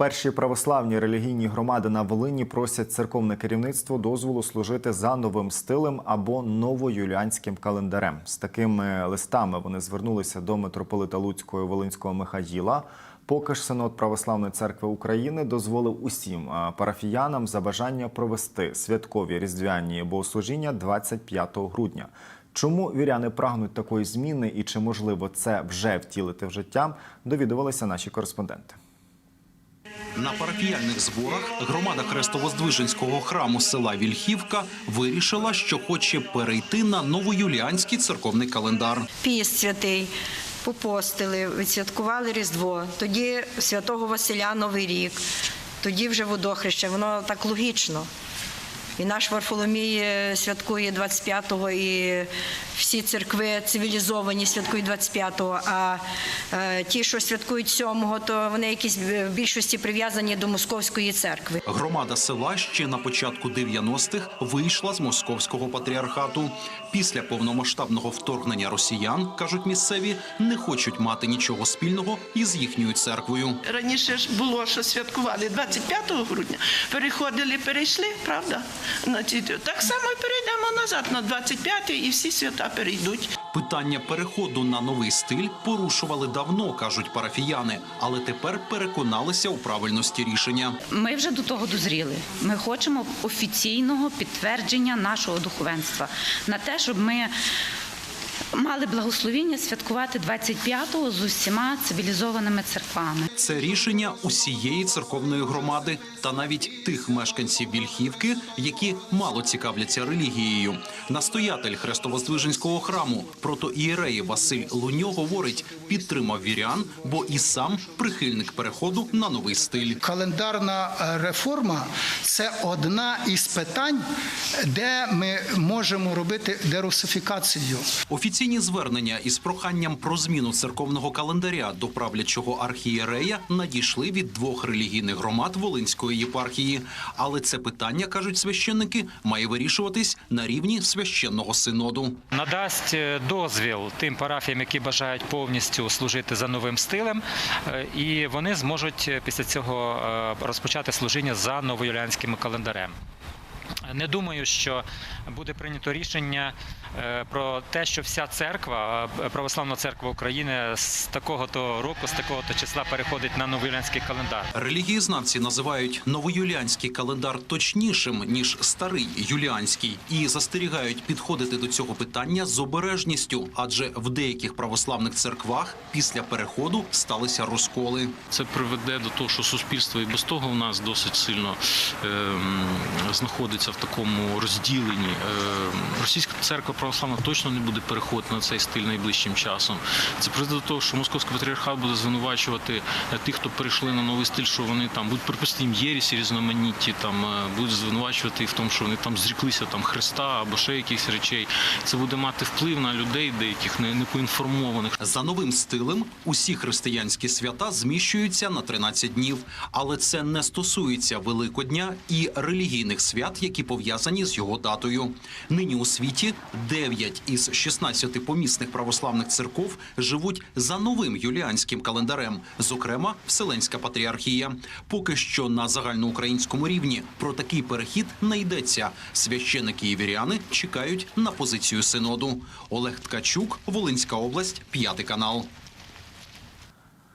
Перші православні релігійні громади на Волині просять церковне керівництво дозволу служити за новим стилем або новоюліанським календарем. З такими листами вони звернулися до митрополита Луцького Волинського Михаїла. Поки ж синод Православної церкви України дозволив усім парафіянам за бажання провести святкові різдвяні богослужіння 25 грудня. Чому віряни прагнуть такої зміни і чи можливо це вже втілити в життя, довідувалися наші кореспонденти. На парафіяльних зборах громада Хрестово-Здвиженського храму села Вільхівка вирішила, що хоче перейти на новоюліанський церковний календар. Піст святий, попостили, відсвяткували Різдво, тоді святого Василя Новий рік, тоді вже водохреща. Воно так логічно. І наш Варфоломій е, святкує 25-го, і всі церкви цивілізовані святкують 25-го, а е, ті, що святкують 7-го, то вони якісь е, в більшості прив'язані до московської церкви. Громада села ще на початку 90-х вийшла з московського патріархату. Після повномасштабного вторгнення росіян, кажуть місцеві, не хочуть мати нічого спільного із їхньою церквою. Раніше ж було, що святкували 25 грудня, переходили, перейшли, правда? Так само і перейдемо назад на 25 і всі свята перейдуть. Питання переходу на новий стиль порушували давно, кажуть парафіяни, але тепер переконалися у правильності рішення. Ми вже до того дозріли. Ми хочемо офіційного підтвердження нашого духовенства на те, щоб ми мали благословіння святкувати 25-го з усіма цивілізованими церквами. Це рішення усієї церковної громади та навіть тих мешканців Вільхівки, які мало цікавляться релігією. Настоятель Хрестово-Здвиженського храму протоієреї Василь Луньо говорить, підтримав вірян, бо і сам прихильник переходу на новий стиль. Календарна е, реформа це одна із питань, де ми можемо робити дерусифікацію. Офіційні звернення із проханням про зміну церковного календаря до правлячого архієрея надійшли від двох релігійних громад Волинської єпархії. Але це питання, кажуть священники, має вирішуватись на рівні священного синоду. надасть е, дозвіл тим парафіям, які бажають повністю служити за новим стилем, е, і вони зможуть е, після цього розпочати служіння за новоюліанським календарем. Не думаю, що буде прийнято рішення е, про те, що вся церква, е, православна церква України з такого-то року, з такого-то числа переходить на новоюліанський календар. Релігієзнавці називають новоюліанський календар точнішим ніж старий юліанський і застерігають підходити до цього питання з обережністю, адже в деяких православних церквах після переходу сталися розколи. Це приведе до того, що суспільство і без того в нас досить сильно ем, знаходиться в такому розділенні. Російська церква православна точно не буде переходити на цей стиль найближчим часом. Це призведе до того, що московський патріархат буде звинувачувати е, тих, хто перейшли на новий стиль, що вони там будуть припустити їм єрісі різноманітні, там е, будуть звинувачувати в тому, що вони там зріклися там Христа або ще якихось речей. Це буде мати вплив на людей, деяких не поінформованих. За новим стилем усі християнські свята зміщуються на 13 днів, але це не стосується Великодня і релігійних свят, які пов'язані з його датою. Нині у світі 9 із 16 помісних православних церков живуть за новим юліанським календарем, зокрема Вселенська патріархія. Поки що на загальноукраїнському рівні про такий перехід не йдеться. Священики і віряни чекають на позицію синоду. Олег Ткачук, Волинська область, п'ятий канал.